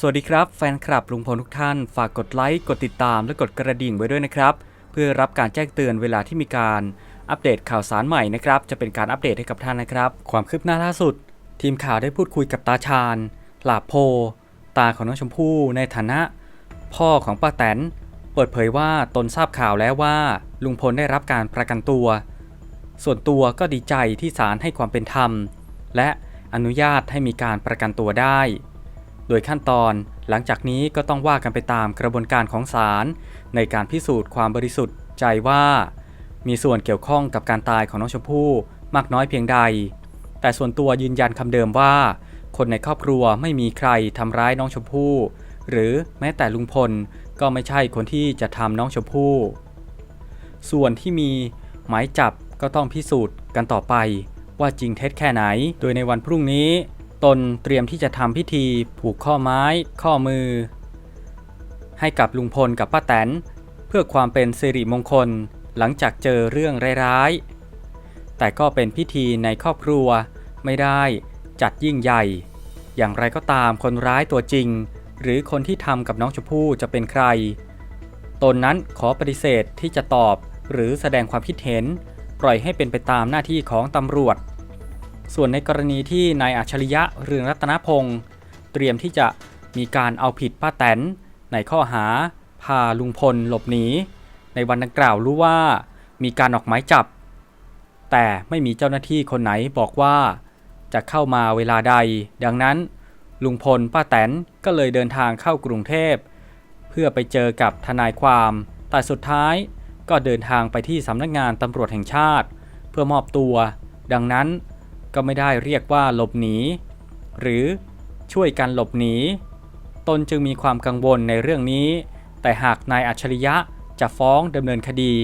สวัสดีครับแฟนคลับลุงพลทุกท่าน ฝากกดไลค์ กดติดตามและกดกระดิ่งไว้ด้วยนะครับ เพื่อรับการแจ้งเตือนเวลาที่มีการอัปเดตข่าวสารใหม่นะครับ จะเป็นการอัปเดตให้กับท่านนะครับ ความคืบหน้าล่าสุด ทีมข่าวได้พูดคุยกับตาชาญหลาโพ ตาของน้องชมพู่ในฐานะ พ่อของป้าแตน เปิดเผยว่าตนทราบข่าวแล้วว่า ลุงพลได้รับการประกันตัว ส่วนตัวก็ดีใจที่ศาลให้ความเป็นธรรม และอนุญาตให้มีการประกันตัวได้ โดยขั้นตอนหลังจากนี้ก็ต้องว่ากันไปตามกระบวนการของศาลในการพิสูจน์ความบริสุทธิ์ใจว่า มีส่วนเกี่ยวข้องกับการตายของน้องชมพู่มากน้อยเพียงใด แต่ส่วนตัวยืนยันคำเดิมว่า คนในครอบครัวไม่มีใครทำร้ายน้องชมพู่ หรือแม้แต่ลุงพลก็ไม่ใช่คนที่จะทำน้องชมพู่ ส่วนที่มีหมายจับก็ต้องพิสูจน์กันต่อไปว่าจริงเท็จแค่ไหน โดยในวันพรุ่งนี้ ตนเตรียมที่จะทำพิธีผูกข้อไม้ ข้อมือ ให้กับลุงพลกับป้าแตน เพื่อความเป็นสิริมงคลหลังจากเจอเรื่องร้ายๆ แต่ก็เป็นพิธีในครอบครัวไม่ได้จัดยิ่งใหญ่ อย่างไรก็ตามคนร้ายตัวจริง หรือคนที่ทำกับน้องชมพู่จะเป็นใคร ตนนั้นขอปฏิเสธที่จะตอบหรือแสดงความคิดเห็น ปล่อยให้เป็นไปตามหน้าที่ของตำรวจ ส่วนในกรณีที่นายอัจฉริยะเรืองรัตนพงศ์เตรียมที่จะมีการเอาผิดป้าแตนในข้อหาพาลุงพลหลบหนี ในวันดังกล่าวรู้ว่ามีการออกหมายจับ แต่ไม่มีเจ้าหน้าที่คนไหนบอกว่าจะเข้ามาเวลาใด ดังนั้นลุงพลป้าแตนก็เลยเดินทางเข้ากรุงเทพ เพื่อไปเจอกับทนายความ แต่สุดท้ายก็เดินทางไปที่สำนักงานตำรวจแห่งชาติ เพื่อมอบตัว ดังนั้น ก็ไม่ได้เรียกว่าหลบหนี หรือช่วยกันหลบหนี ตนจึงมีความกังวลในเรื่องนี้ แต่หากนายอัจฉริยะจะฟ้องดำเนินคดี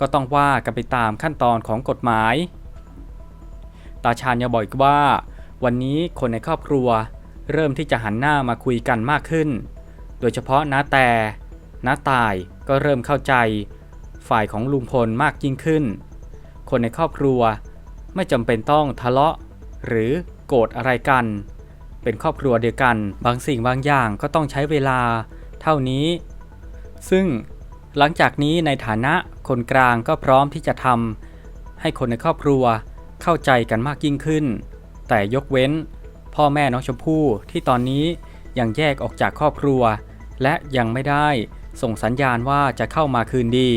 ก็ต้องว่ากันไปตามขั้นตอนของกฎหมาย ตาชาญยังบอกอีกว่า วันนี้คนในครอบครัว เริ่มที่จะหันหน้ามาคุยกันมากขึ้น โดยเฉพาะน้าแต่น้าตายก็เริ่มเข้าใจ ฝ่ายของลุงพลมากยิ่งขึ้น คนในครอบครัว ไม่จำเป็นต้องทะเลาะ หรือโกรธอะไรกัน เป็นครอบครัวเดียวกัน บางสิ่งบางอย่างก็ต้องใช้เวลาเท่านี้ ซึ่งหลังจากนี้ในฐานะคนกลางก็พร้อมที่จะทำให้คนในครอบครัวเข้าใจกันมากยิ่งขึ้น แต่ยกเว้น พ่อแม่น้องชมพู่ที่ตอนนี้ยังแยกออกจากครอบครัว และยังไม่ได้ส่งสัญญาณว่าจะเข้ามาคืนดี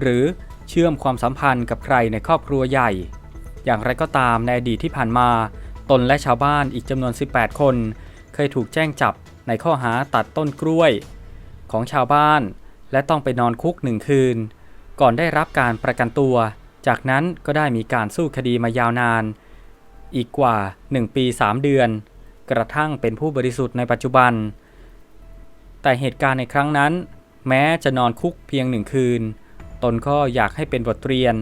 หรือเชื่อมความสัมพันธ์กับใครในครอบครัวใหญ่ อย่างไรก็ตามในอดีตที่ผ่านมา ตนและชาวบ้านอีกจำนวน 18 คน เคยถูกแจ้งจับในข้อหาตัดต้นกล้วย ของชาวบ้าน และต้องไปนอนคุกหนึ่งคืน ก่อนได้รับการประกันตัว จากนั้นก็ได้มีการสู้คดีมายาวนาน อีกกว่า 1 ปี 3 เดือน กระทั่งเป็นผู้บริสุทธิ์ในปัจจุบัน แต่เหตุการณ์ในครั้งนั้น แม้จะนอนคุกเพียงหนึ่งคืน ตนก็อยากให้เป็นบทเรียน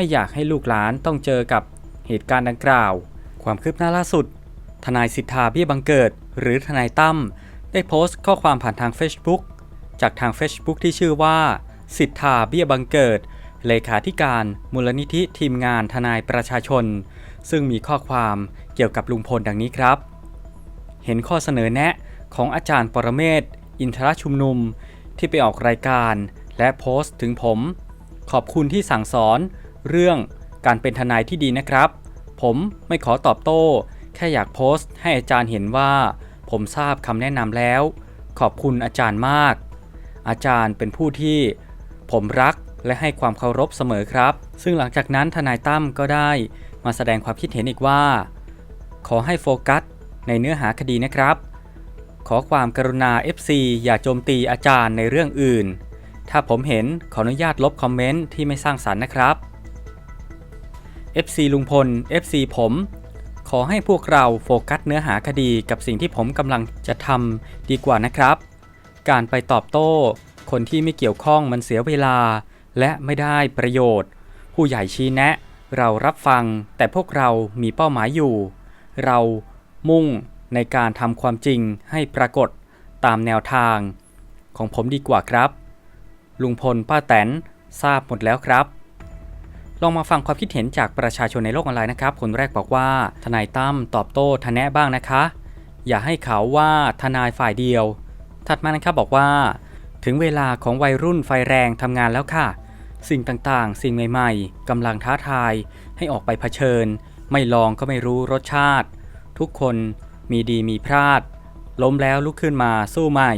ไม่อยากให้ลูกหลานต้องเจอกับเหตุการณ์ดังกล่าว ความคืบหน้าล่าสุด ทนายสิทธาเบี้ยบังเกิด หรือทนายตั้มได้โพสต์ข้อความผ่านทาง Facebook จากทาง Facebook ที่ชื่อว่า สิทธาเบี้ยบังเกิด เลขาธิการมูลนิธิทีมงานทนายประชาชน ซึ่งมีข้อความเกี่ยวกับลุงพลดังนี้ครับ เห็นข้อเสนอแนะของอาจารย์ปรเมศอินทรชุมนุมที่ไปออกรายการและโพสต์ถึงผม ขอบคุณที่สั่งสอน เรื่องการเป็นทนายที่ดีนะครับ ผมไม่ขอตอบโต้ แค่อยากโพสต์ ให้อาจารย์เห็นว่า ผมทราบคำแนะนำแล้ว ขอบคุณอาจารย์มาก อาจารย์เป็นผู้ที่ ผมรักและให้ความเคารพเสมอครับ ซึ่งหลังจากนั้นทนายตั้มก็ได้ มาแสดงความคิดเห็นอีกว่า ขอให้โฟกัสในเนื้อหาคดีนะครับ ขอความกรุณา FC อย่าโจมตีอาจารย์ในเรื่องอื่น ถ้าผมเห็นขออนุญาตลบคอมเมนต์ที่ไม่สร้างสรรค์นะครับ FC ลุงพล FC ผม ขอให้พวกเราโฟกัสเนื้อหาคดีกับสิ่งที่ผมกำลังจะทำดีกว่านะครับ การไปตอบโต้ คนที่ไม่เกี่ยวข้องมันเสียเวลา และไม่ได้ประโยชน์ ผู้ใหญ่ชี้แนะ เรารับฟัง แต่พวกเรามีเป้าหมายอยู่ เรามุ่งในการทำความจริงให้ปรากฏตามแนวทาง ของผมดีกว่าครับ ลุงพลป้าแตนทราบหมดแล้วครับ ลองมาฟังความคิดเห็นจากประชาชนในโลกออนไลน์นะครับ คนแรกบอกว่า ทนายตั้มตอบโต้ทนแนะบ้างนะคะ อย่าให้เขาว่าทนายฝ่ายเดียว ถัดมานะครับบอกว่า ถึงเวลาของวัยรุ่นไฟแรงทำงานแล้วค่ะ สิ่งต่างๆ สิ่งใหม่ๆกำลังท้าทาย ให้ออกไปเผชิญ ไม่ลองก็ไม่รู้รสชาติ ทุกคนมีดีมีพลาด ล้มแล้วลุกขึ้นมาสู้ใหม่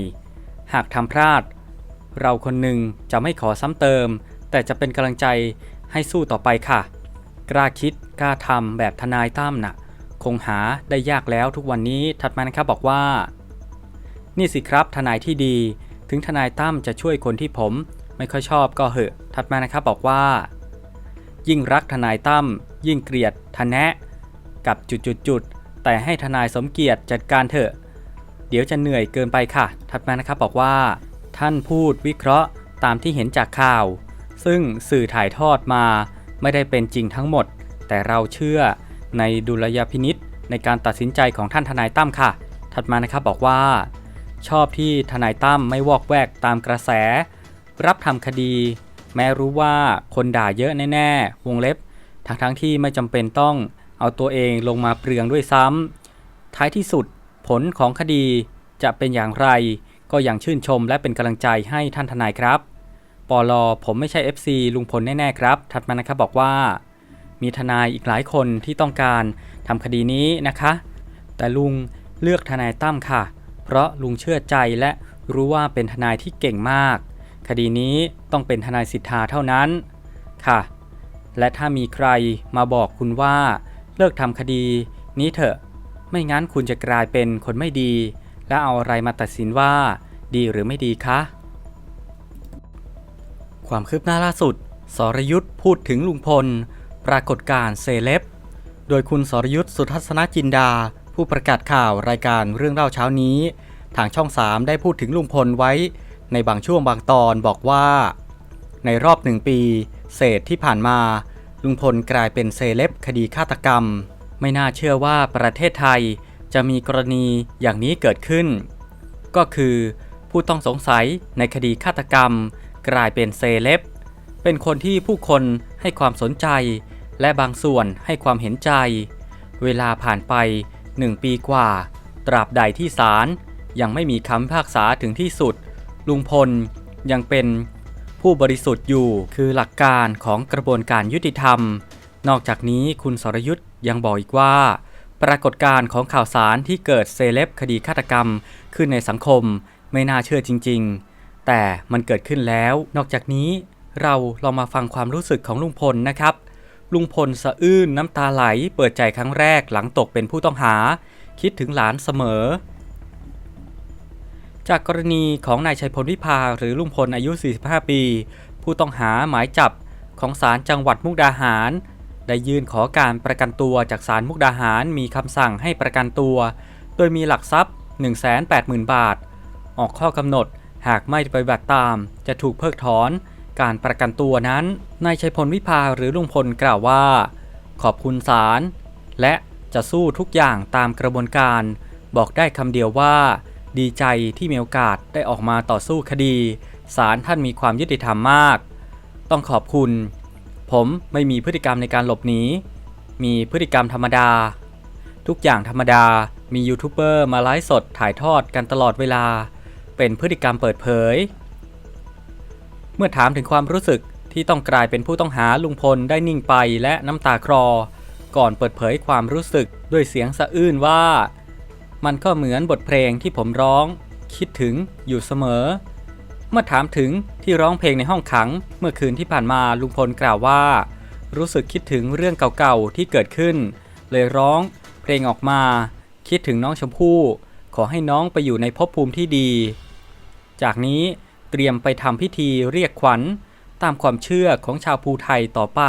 หากทำพลาด เราคนหนึ่งจะไม่ขอซ้ำเติม แต่จะเป็นกำลังใจ ให้สู้ต่อไปค่ะ กล้าคิดกล้าทำแบบทนายตั้มน่ะ คงหาได้ยากแล้วทุกวันนี้ถัดมานะครับบอกว่า นี่สิครับทนายที่ดี ถึงทนายตั้มจะช่วยคนที่ผม ไม่ค่อยชอบก็เหอะถัดมานะครับบอกว่า ยิ่งรักทนายตั้มยิ่งเกลียดทนแนะ กับจุดๆๆแต่ให้ทนายสมเกียรติจัดการเถอะ เดี๋ยวจะเหนื่อยเกินไปค่ะ ถัดมานะครับบอกว่า ท่านพูดวิเคราะห์ตามที่เห็นจากข่าว ซึ่งสื่อถ่ายทอดมาไม่ได้เป็นจริงทั้งหมด แต่เราเชื่อในดุลยพินิษในการตัดสินใจของท่านทนายตั้มค่ะ ถัดมานะครับบอกว่า ชอบที่ทนายตั้มไม่วอกแวกตามกระแส รับทำคดี แม้รู้ว่าคนด่าเยอะแน่ๆ วงเล็บ ทั้งทั้งๆที่ไม่จำเป็นต้องเอาตัวเองลงมาเปลืองด้วยซ้ำท้ายที่สุดผลของคดีจะเป็นอย่างไร ก็ยังชื่นชมและเป็นกำลังใจให้ท่านทนายครับ ปอลอผมไม่ใช่ FC ลุงพลแน่ๆครับ ถัดมานะครับบอกว่า มีทนายอีกหลายคนที่ต้องการทำคดีนี้นะคะ แต่ลุงเลือกทนายตั้มค่ะ เพราะลุงเชื่อใจและรู้ว่าเป็นทนายที่เก่งมาก คดีนี้ต้องเป็นทนายสิทธาเท่านั้นค่ะ และถ้ามีใครมาบอกคุณว่า เลิกทำคดีนี้เถอะ ไม่งั้นคุณจะกลายเป็นคนไม่ดี และเอาอะไรมาตัดสินว่า ดีหรือไม่ดีคะ ความคืบหน้าล่าสุด สรยุทธ์พูดถึงลุงพล ปรากฏการ์เซเลบ โดยคุณสรยุทธ์สุทัศนจินดา ผู้ประกาศข่าวรายการเรื่องเล่าเช้านี้ ทางช่อง 3 ได้พูดถึงลุงพลไว้ ในบางช่วงบางตอนบอกว่า ในรอบหนึ่งปี เศษที่ผ่านมา ลุงพลกลายเป็นเซเลบคดีฆาตกรรม ไม่น่าเชื่อว่าประเทศไทยจะมีกรณีอย่างนี้เกิดขึ้น ก็คือผู้ต้องสงสัยในคดีฆาตกรรม กลายเป็นเซเลบเป็นคนที่ผู้คนให้ความสนใจ และบางส่วนให้ความเห็นใจ เวลาผ่านไปหนึ่งปีกว่า ตราบใดที่ศาลยังไม่มีคำพิพากษาถึงที่สุด ลุงพลยังเป็นผู้บริสุทธิ์อยู่คือหลักการของกระบวนการยุติธรรม นอกจากนี้คุณสรยุทธ์ยังบอกอีกว่า ปรากฏการณ์ของข่าวสารที่เกิดเซเลบคดีฆาตกรรมขึ้นในสังคมไม่น่าเชื่อจริง ๆ แต่มันเกิดขึ้นแล้ว นอกจากนี้เราลองมาฟังความรู้สึกของลุงพลนะครับ ลุงพลสะอื้นน้ำตาไหล เปิดใจครั้งแรกหลังตกเป็นผู้ต้องหา คิดถึงหลานเสมอ จากกรณีของนายชัยพลวิภาหรือลุงพลอายุ 45 ปี ผู้ต้องหาหมายจับของศาลจังหวัดมุกดาหาร ได้ยื่นขอการประกันตัวจากศาลมุกดาหารมีคำสั่งให้ประกันตัว โดยมีหลักทรัพย์ 180,000 บาท ออกข้อกำหนด หากไม่ปฏิบัติตามจะถูกเพิกถอน การประกันตัวนั้นนายชัยพลวิภาหรือลุงพลกล่าวว่า ขอบคุณศาลและจะสู้ทุกอย่างตามกระบวนการ บอกได้คำเดียวว่า ดีใจที่มีโอกาสได้ออกมาต่อสู้คดีศาลท่านมีความยุติธรรมมาก ต้องขอบคุณ ผมไม่มีพฤติกรรมในการหลบหนีมีพฤติกรรมธรรมดา ทุกอย่างธรรมดามียูทูบเบอร์มาไลฟ์สดถ่ายทอดกันตลอดเวลา เป็นพฤติกรรมเปิดเผย เมื่อถามถึงความรู้สึกที่ต้องกลายเป็นผู้ต้องหาลุงพลได้นิ่งไปและน้ำตาคลอ ก่อนเปิดเผยความรู้สึกด้วยเสียงสะอื้นว่า มันก็เหมือนบทเพลงที่ผมร้อง คิดถึงอยู่เสมอ เมื่อถามถึงที่ร้องเพลงในห้องขัง เมื่อคืนที่ผ่านมาลุงพลกล่าวว่า รู้สึกคิดถึงเรื่องเก่าๆที่เกิดขึ้น เลยร้องเพลงออกมา คิดถึงน้องชมพู่ ขอให้น้องไปอยู่ในภพภูมิที่ดี จากนี้เตรียมไปทำพิธีเรียกขวัญตามความเชื่อของชาวภูไทยต่อไป